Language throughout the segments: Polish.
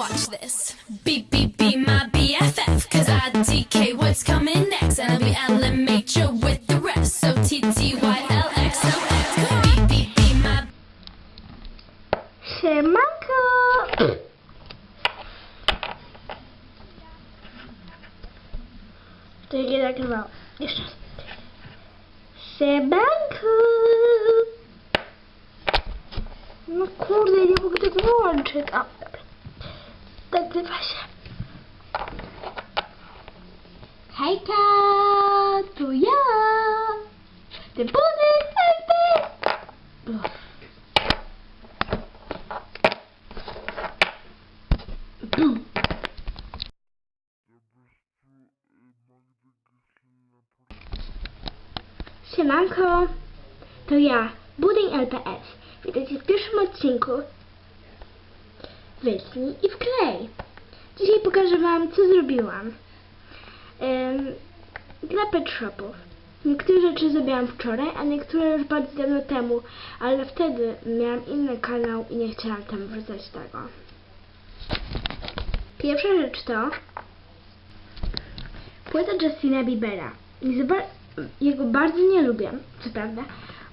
watch this. Be, be, be my BFF, cause I DK what's coming next. And I'll be Ellen with the rest. So TTYLXOX, be, be, be my. Siemanko! To je tak dwa. Jeszcze. Siemanko! No kurde, nie mogę tego wyłączyć. Dat dit was je. Hij. De Siemanko, to ja, Budyń LPS. Witajcie w pierwszym Wytnij i wklej. Dzisiaj pokażę Wam, co zrobiłam. Ym, dla pet shopów. Niektóre rzeczy zrobiłam wczoraj, a niektóre już bardzo dawno temu, ale wtedy miałam inny kanał i nie chciałam tam wrzucać tego. Pierwsza rzecz to płyta Justina Biebera. Jego bardzo nie lubię, co prawda,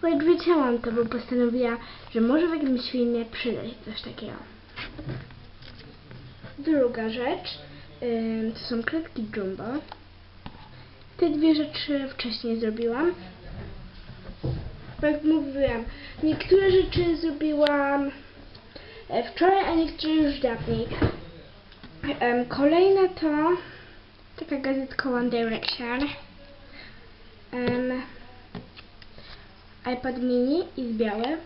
lecz wiedziałam to, bo postanowiła, że może w jakimś filmie przyda się coś takiego. Druga rzecz to są kredki Jumbo. Te dwie rzeczy wcześniej zrobiłam. Jak mówiłam, niektóre rzeczy zrobiłam e, wczoraj, a niektóre już dawniej. Em, Kolejne to taka gazetka One Direction. IPad mini i z białe.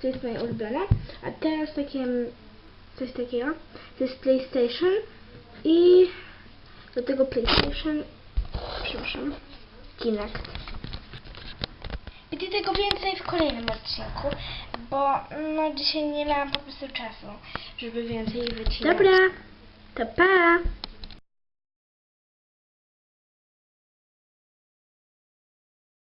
To jest moje ulubione. A teraz takie coś takiego. To jest PlayStation i do tego PlayStation przepraszam Kinect. Będzie tego więcej w kolejnym odcinku, bo no dzisiaj nie miałam po prostu czasu, żeby więcej wycinać. Dobra, to pa!